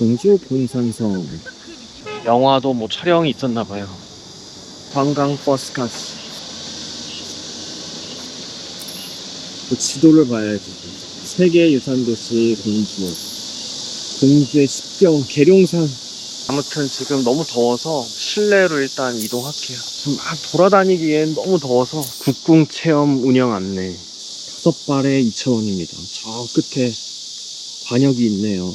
공주 본산성 영화도 뭐 촬영이 있었나 봐요. 관광 버스카스. 그 지도를 봐야지. 세계 유산 도시 공주. 공주의 습경 계룡산. 아무튼 지금 너무 더워서 실내로 일단 이동할게요. 좀막 돌아다니기엔 너무 더워서 국궁 체험 운영 안내 다섯 발에 2,000원입니다. 저 끝에 관역이 있네요.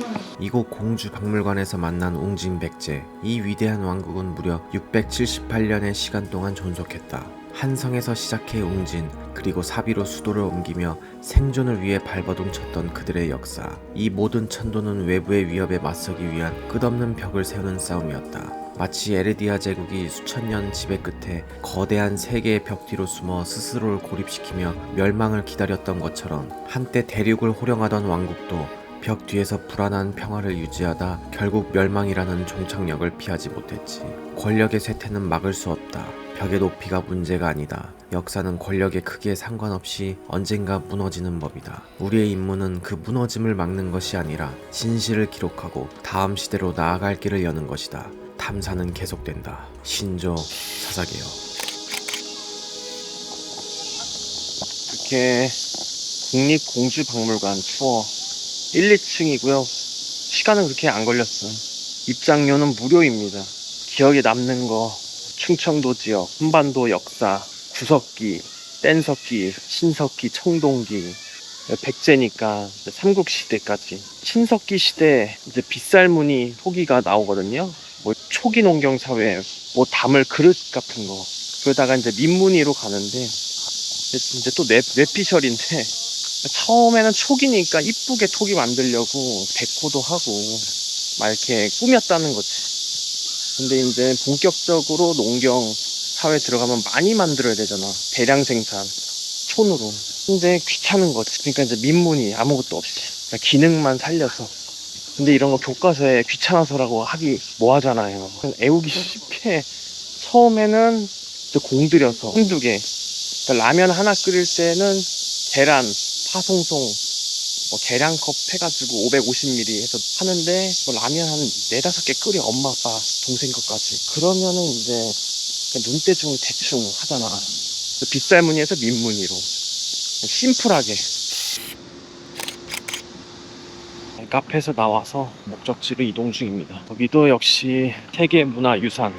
이곳 공주 박물관에서 만난 웅진 백제. 이 위대한 왕국은 무려 678년의 시간 동안 존속했다. 한성에서 시작해 웅진, 그리고 사비로 수도를 옮기며 생존을 위해 발버둥 쳤던 그들의 역사. 이 모든 천도는 외부의 위협에 맞서기 위한 끝없는 벽을 세우는 싸움이었다. 마치 에르디아 제국이 수천 년 지배 끝에 거대한 세계의 벽 뒤로 숨어 스스로를 고립시키며 멸망을 기다렸던 것처럼 한때 대륙을 호령하던 왕국도 벽 뒤에서 불안한 평화를 유지하다 결국 멸망이라는 종착역을 피하지 못했지. 권력의 쇠퇴는 막을 수 없다. 벽의 높이가 문제가 아니다. 역사는 권력의 크기에 상관없이 언젠가 무너지는 법이다. 우리의 임무는 그 무너짐을 막는 것이 아니라 진실을 기록하고 다음 시대로 나아갈 길을 여는 것이다. 탐사는 계속된다. 신조 사사게요. 이렇게 국립공주박물관 투어 1, 2층이고요. 시간은 그렇게 안 걸렸어요. 입장료는 무료입니다. 기억에 남는 거 충청도 지역, 한반도 역사, 구석기, 뗀석기, 신석기, 청동기, 백제니까 이제 삼국 시대까지 신석기 시대 이제 빗살무늬 토기가 나오거든요. 뭐 초기 농경 사회, 뭐 담을 그릇 같은 거 그러다가 이제 민무늬로 가는데 이제 또 뇌, 뇌피셜인데 처음에는 촉이니까 이쁘게 톡이 만들려고 데코도 하고 막 이렇게 꾸몄다는 거지. 근데 이제 본격적으로 농경 사회 들어가면 많이 만들어야 되잖아. 대량 생산, 촌으로. 근데 귀찮은 거지. 그러니까 이제 민문이 아무것도 없이 그냥 기능만 살려서. 근데 이런 거 교과서에 귀찮아서라고 하기 뭐 하잖아요. 애우기 쉽게 처음에는 공들여서 한두 개. 그러니까 라면 하나 끓일 때는 계란, 파송송, 뭐 계량컵 해가지고 550ml 해서 하는데 뭐 라면 한 네다섯 개 끓여 엄마 아빠 동생 것까지. 그러면은 이제 그냥 눈대중 대충 하잖아. 빗살무늬에서 민무늬로. 심플하게. 카페에서 나와서 목적지로 이동 중입니다. 여기도 역시 세계문화유산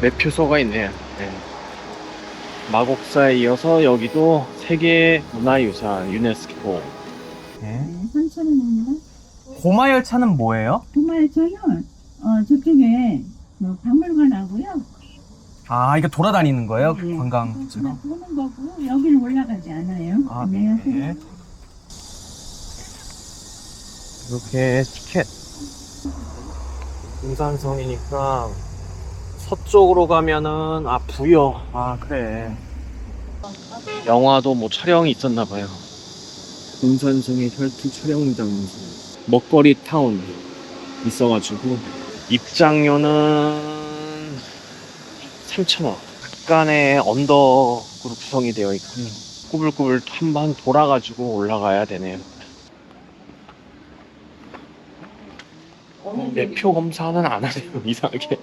매표소가 있네요. 네. 마곡사에 이어서 여기도 세계 문화유산 유네스코. 네. 3,000원입니다. 고마 열차는 뭐예요? 도마에서는 어, 저쪽에 뭐 박물관하고요. 아, 이게 돌아다니는 거예요? 네. 관광지로? 그냥 보는 거고 여기는 올라가지 않아요. 아, 네. 네. 이렇게 티켓. 금산성이니까 서쪽으로 가면은 아 부여. 아 그래. 영화도 뭐 촬영이 있었나 봐요. 금산성의 혈투 촬영 장소. 먹거리 타운 있어가지고 입장료는 3,000원. 약간의 언덕으로 구성이 되어 있고요. 꾸불꾸불 한 번 돌아가지고 올라가야 되네요. 매표 검사는 안 하네요 이상하게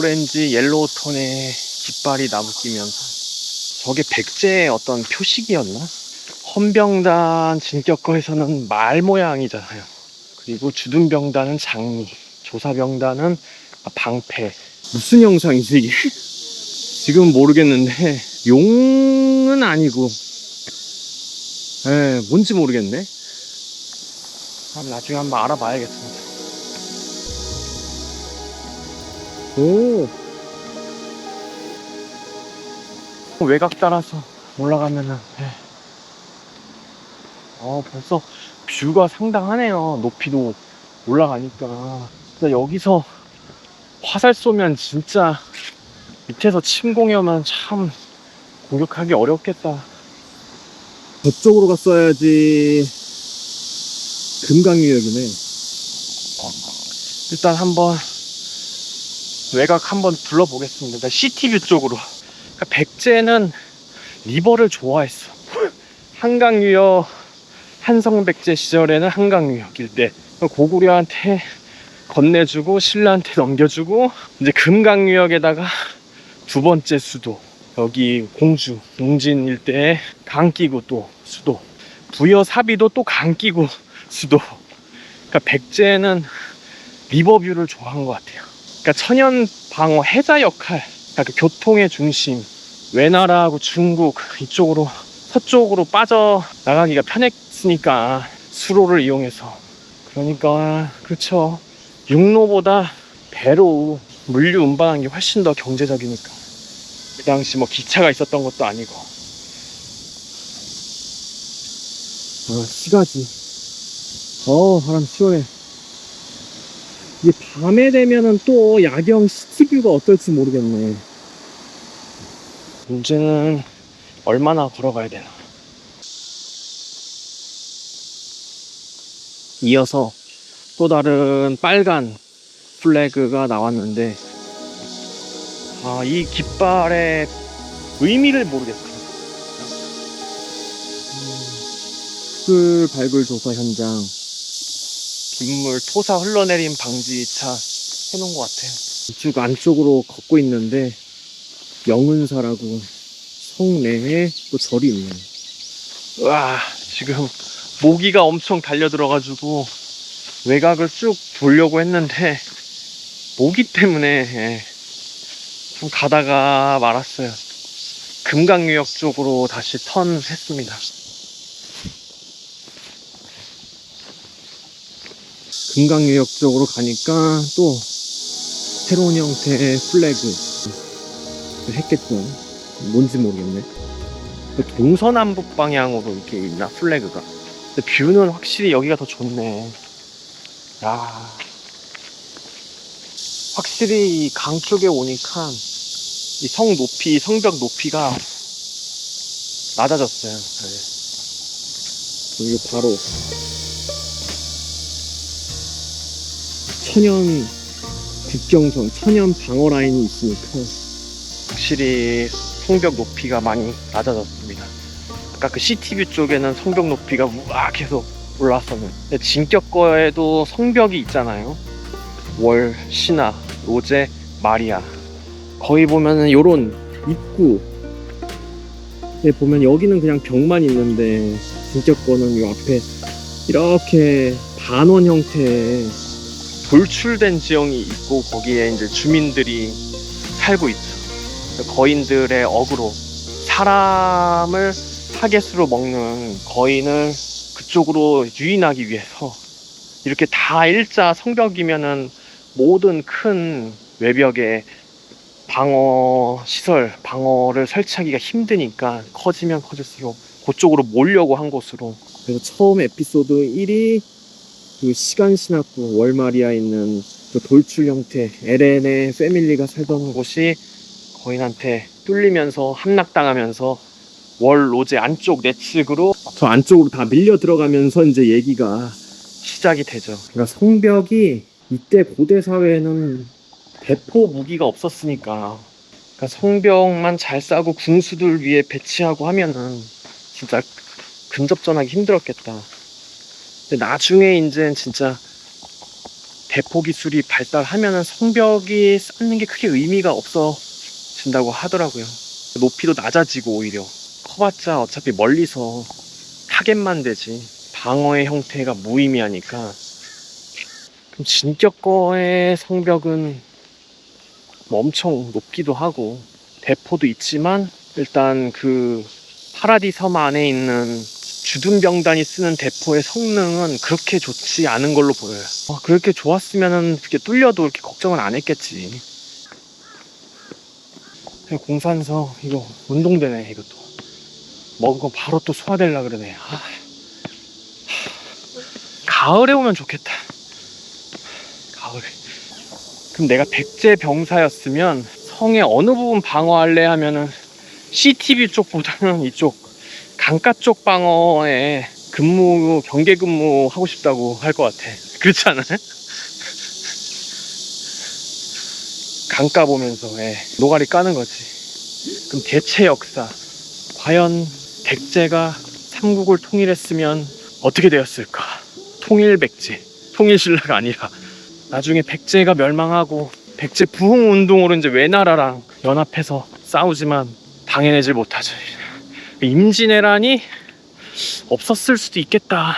오렌지 옐로우 톤의 깃발이 나부끼면서 저게 백제의 어떤 표식이었나? 헌병단 진격거에서는 말 모양이잖아요. 그리고 주둔병단은 장미 조사병단은 방패. 무슨 영상이지 이게? 지금 모르겠는데 용은 아니고. 에 뭔지 모르겠네. 아, 나중에 한번 알아봐야겠습니다 오. 외곽 따라서 올라가면은. 예. 어 벌써 뷰가 상당하네요. 높이도 올라가니까. 진짜 여기서 화살 쏘면 진짜 밑에서 침공이 오면 참 공격하기 어렵겠다. 저쪽으로 갔어야지 금강유역이네. 일단 한번 외곽 한번 둘러보겠습니다. 시티뷰 쪽으로. 그러니까 백제는 리버를 좋아했어. 한강유역 한성백제 시절에는 한강유역 일대. 고구려한테 건네주고 신라한테 넘겨주고 이제 금강유역에다가 두 번째 수도. 여기 공주 웅진 일대에 강 끼고 또 수도. 부여 사비도 또 강 끼고 수도. 그러니까 백제는 리버뷰를 좋아한 것 같아요 그러니까 천연 방어 해자 역할 그러니까 그 교통의 중심 외나라하고 중국 이쪽으로 서쪽으로 빠져 나가기가 편했으니까 수로를 이용해서. 그러니까 그렇죠. 육로보다 배로 물류 운반하는 게 훨씬 더 경제적이니까. 그 당시 뭐 기차가 있었던 것도 아니고. 어, 시가지. 어 바람 시원해 이게 밤에 되면은 또 야경 시티뷰가 어떨지 모르겠네. 문제는 얼마나 걸어가야 되나. 이어서 또 다른 빨간 플래그가 나왔는데 아, 이 깃발의 의미를 모르겠어요. 술 발굴 조사 현장 빗물 토사 흘러내림 방지차 해놓은 것 같아요. 이쪽 안쪽으로 걷고 있는데 영은사라고 성내에 또 절이 있네. 와 지금 모기가 엄청 달려들어가지고 외곽을 쭉 보려고 했는데 모기 때문에 예, 좀 가다가 말았어요. 금강유역 쪽으로 다시 턴했습니다. 금강유역 쪽으로 가니까 또 새로운 형태의 플래그 했겠죠. 뭔지 모르겠네. 그 동서남북 방향으로 이렇게 있나 플래그가. 근데 뷰는 확실히 여기가 더 좋네. 야. 확실히 이 강 쪽에 오니까 이 성 높이, 성벽 높이가 낮아졌어요. 네. 여기 바로 천연 국경선, 천연 방어 라인이 있으니까 확실히 성벽 높이가 많이 낮아졌습니다. 아까 그 시티뷰 쪽에는 성벽 높이가 우악해서 올라왔었는데 근데 진격 거에도 성벽이 있잖아요. 월, 신화, 로제, 마리아 거의 보면은 요런 입구 에 보면 여기는 그냥 벽만 있는데 진격 거는 요 앞에 이렇게 반원 형태의 돌출된 지형이 있고 거기에 이제 주민들이 살고 있죠. 거인들의 어그로 사람을 타겟으로 먹는 거인을 그쪽으로 유인하기 위해서 이렇게 다 일자 성벽이면은 모든 큰 외벽에 방어 시설, 방어를 설치하기가 힘드니까 커지면 커질수록 그쪽으로 몰려고 한 곳으로. 그래서 처음 에피소드 1이 그 시간 신학부 월마리아에 있는 그 돌출 형태 LN의 패밀리가 살던 곳이 거인한테 뚫리면서 함락당하면서 월 로제 안쪽 내측으로 저 안쪽으로 다 밀려 들어가면서 이제 얘기가 시작이 되죠. 그러니까 성벽이 이때 고대 사회에는 대포 무기가 없었으니까 그러니까 성벽만 잘 싸고 궁수들 위에 배치하고 하면은 진짜 근접 전하기 힘들었겠다. 근데 나중에 이제 진짜 대포 기술이 발달하면은 성벽이 쌓는 게 크게 의미가 없어진다고 하더라고요. 높이도 낮아지고 오히려 커봤자 어차피 멀리서 타겟만 되지 방어의 형태가 무의미하니까 그럼 진격 거의 성벽은 뭐 엄청 높기도 하고 대포도 있지만 일단 그 파라디 섬 안에 있는 주둔병단이 쓰는 대포의 성능은 그렇게 좋지 않은 걸로 보여요. 어, 그렇게 좋았으면은 그렇게 뚫려도 이렇게 걱정을 안 했겠지. 공산서 이거 운동되네 이것도. 먹은 거 바로 또 소화되려 그러네. 아. 가을에 오면 좋겠다. 가을에. 그럼 내가 백제 병사였으면 성의 어느 부분 방어할래 하면은 CTV 쪽보다는 이쪽 강가 쪽 방어에 근무 경계 근무 하고 싶다고 할 것 같아. 그렇지 않아요? 강가 보면서 예, 노가리 까는 거지. 그럼 대체 역사. 과연 백제가 삼국을 통일했으면 어떻게 되었을까? 통일 백제, 통일 신라가 아니라 나중에 백제가 멸망하고 백제 부흥 운동으로 이제 외나라랑 연합해서 싸우지만 당해내질 못하죠. 임진왜란이 없었을 수도 있겠다.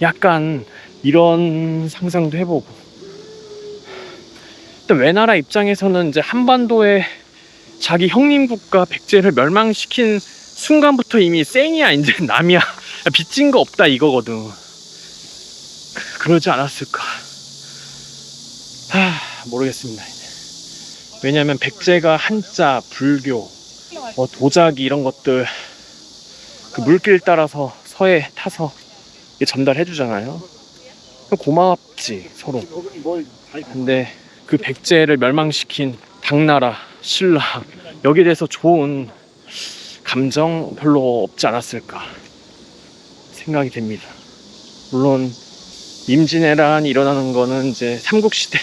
약간 이런 상상도 해보고. 일단 외나라 입장에서는 이제 한반도에 자기 형님 국가 백제를 멸망시킨 순간부터 이미 쌩이야 이제 남이야 빚진 거 없다 이거거든. 그러지 않았을까? 하 모르겠습니다. 왜냐면 백제가 한자, 불교, 뭐 도자기 이런 것들 그 물길 따라서 서해 타서 전달해 주잖아요. 고맙지 서로. 근데 그 백제를 멸망시킨 당나라, 신라 여기에 대해서 좋은 감정 별로 없지 않았을까 생각이 됩니다. 물론 임진왜란이 일어나는 거는 이제 삼국시대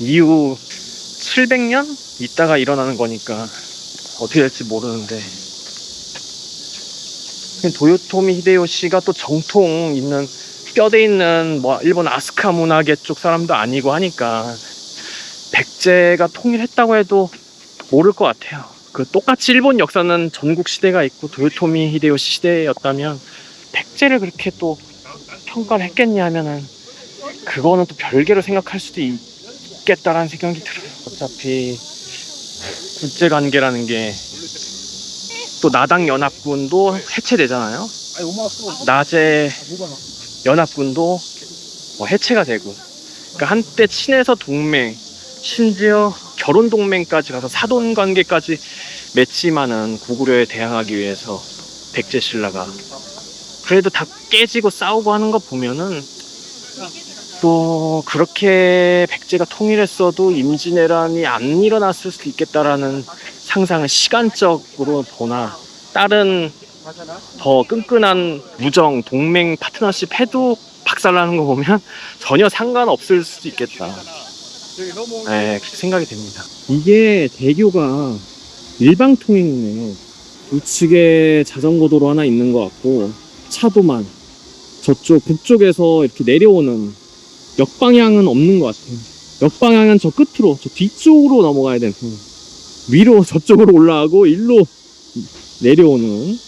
이후 700년 있다가 일어나는 거니까 어떻게 될지 모르는데 도요토미 히데요시가 또 정통 있는 뼈대 있는 뭐 일본 아스카 문화계 쪽 사람도 아니고 하니까 백제가 통일했다고 해도 모를 것 같아요. 그 똑같이 일본 역사는 전국 시대가 있고 도요토미 히데요시 시대였다면 백제를 그렇게 또 평가를 했겠냐 하면은 그거는 또 별개로 생각할 수도 있겠다라는 생각이 들어요. 어차피 국제 관계라는 게 또 나당 연합군도 해체되잖아요. 낮에 연합군도 뭐 해체가 되고. 그러니까 한때 친해서 동맹 심지어 결혼 동맹까지 가서 사돈 관계까지 맺지만은 고구려에 대항하기 위해서 백제 신라가 그래도 다 깨지고 싸우고 하는 거 보면은 또 그렇게 백제가 통일했어도 임진왜란이 안 일어났을 수도 있겠다라는 상상을 시간적으로 보나 다른 더 끈끈한 무정, 동맹, 파트너십 해도 박살나는 거 보면 전혀 상관없을 수도 있겠다. 네, 그렇게 생각이 됩니다. 이게 대교가 일방통행이네. 우측에 자전거 도로 하나 있는 것 같고 차도만 저쪽 북쪽에서 이렇게 내려오는 역방향은 없는 것 같아요. 역방향은 저 끝으로 저 뒤쪽으로 넘어가야 되는 위로 저쪽으로 올라가고 일로 내려오는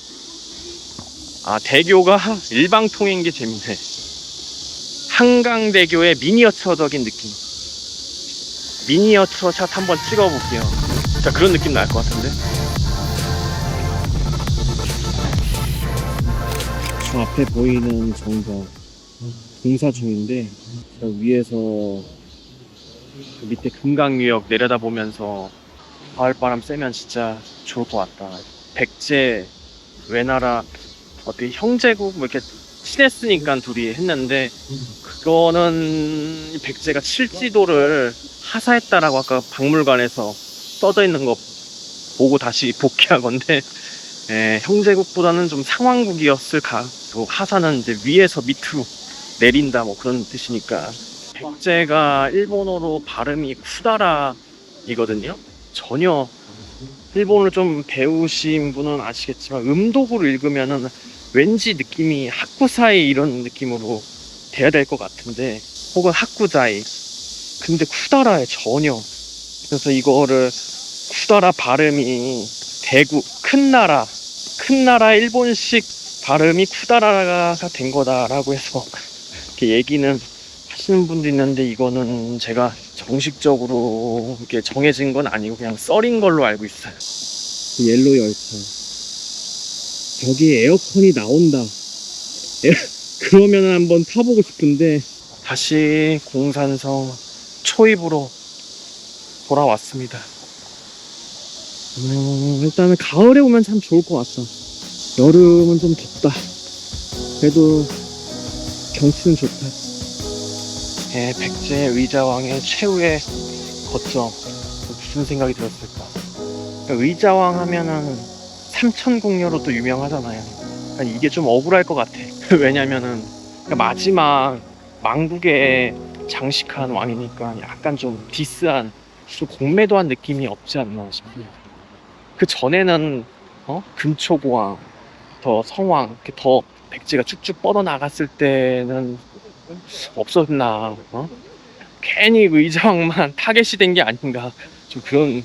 아 대교가 일방통행인 게 재밌네. 한강대교의 미니어처적인 느낌. 미니어처 샷 한번 찍어볼게요. 자 그런 느낌 날 것 같은데. 저 앞에 보이는 정거 공사 중인데 저 위에서 그 밑에 금강유역 내려다보면서 가을바람 쐬면 진짜 좋을 것 같다. 백제 외나라 어떻게 형제국 뭐 이렇게 친했으니까 둘이 했는데 그거는 백제가 칠지도를 하사했다라고 아까 박물관에서 써져 있는 거 보고 다시 복귀한 건데 예, 형제국보다는 좀 상황국이었을 가. 또 하사는 이제 위에서 밑으로 내린다 뭐 그런 뜻이니까 백제가 일본어로 발음이 쿠다라 이거든요. 전혀 일본을 좀 배우신 분은 아시겠지만 음독으로 읽으면은 왠지 느낌이 하쿠사이 이런 느낌으로 돼야 될 것 같은데 혹은 하쿠자이. 근데 쿠다라에 전혀. 그래서 이거를 쿠다라 발음이 대구 큰 나라 큰 나라 일본식 발음이 쿠다라가 된 거다라고 해서 이렇게 얘기는 하시는 분도 있는데 이거는 제가 정식적으로 이렇게 정해진 건 아니고 그냥 썰인 걸로 알고 있어요. 그 옐로 열차. 저기 에어컨이 나온다. 에, 그러면 한번 타보고 싶은데 다시 공산성 초입으로 돌아왔습니다. 음, 일단은 가을에 오면 참 좋을 것 같다. 여름은 좀 덥다. 그래도 경치는 좋다. 예, 백제 의자왕의 최후의 거점. 무슨 생각이 들었을까? 의자왕 하면은 삼천궁녀로 또 유명하잖아요. 그러니까 이게 좀 억울할 것 같아. 왜냐면은 그러니까 마지막 망국에 장식한 왕이니까 약간 좀 디스한, 좀 공매도한 느낌이 없지 않나 싶어요. 그 전에는 어? 금초고왕, 더 성왕, 이렇게 더 백제가 쭉쭉 뻗어 나갔을 때는 없었나? 어? 괜히 의자왕만 타겟이 된 게 아닌가? 좀 그런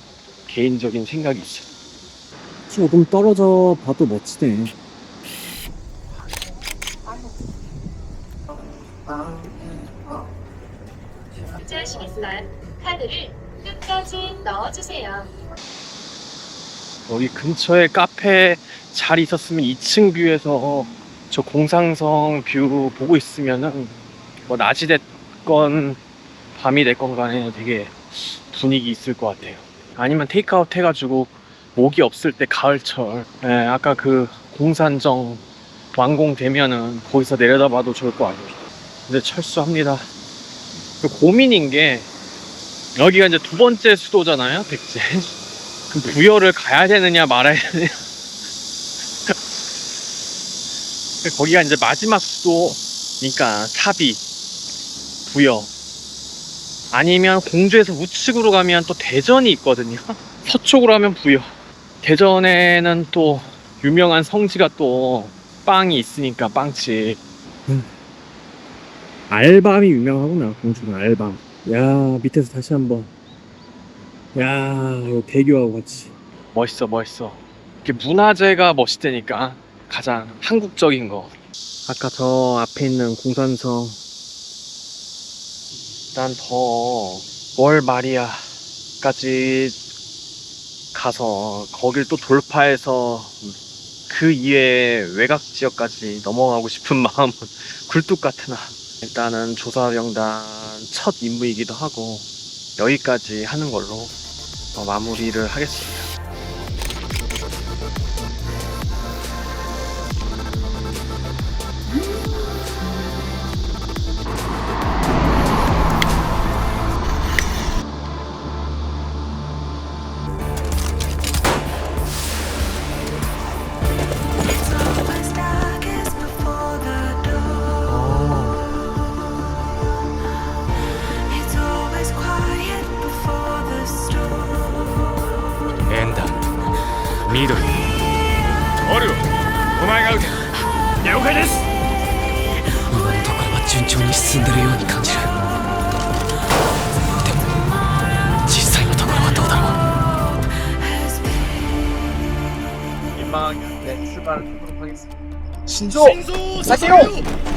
개인적인 생각이 있어. 조금 떨어져 봐도 멋지네. 결제하시겠어요? 카드를 끝까지 넣어주세요. 여기 근처에 카페 잘 있었으면 2층 뷰에서 저 공상성 뷰 보고 있으면은 뭐 낮이 됐건 밤이 됐건 간에 되게 분위기 있을 것 같아요. 아니면 테이크아웃 해가지고 모기 없을 때 가을철 예, 아까 그 공산정 완공되면은 거기서 내려다봐도 좋을 것 같아요. 근데 철수합니다. 그 고민인 게 여기가 이제 두 번째 수도잖아요, 백제. 그 부여를 가야 되느냐 말아야 되느냐. 거기가 이제 마지막 수도니까 사비, 부여. 아니면 공주에서 우측으로 가면 또 대전이 있거든요. 서쪽으로 하면 부여. 대전에는 또 유명한 성지가 또 빵이 있으니까 빵집. 알밤이 유명하구나 공주는 알밤. 야 밑에서 다시 한번. 야, 이거 대교하고 같이. 멋있어, 멋있어. 이렇게 문화재가 멋있다니까. 가장 한국적인 거. 아까 저 앞에 있는 공산성. 일단 더, 월 마리아까지 가서, 거길 또 돌파해서 그 이외 외곽 지역까지 넘어가고 싶은 마음은 굴뚝 같으나. 일단은 조사병단 첫 임무이기도 하고, 여기까지 하는 걸로 어, 마무리를 하겠습니다. 하겠습니다. 신조! 사세요!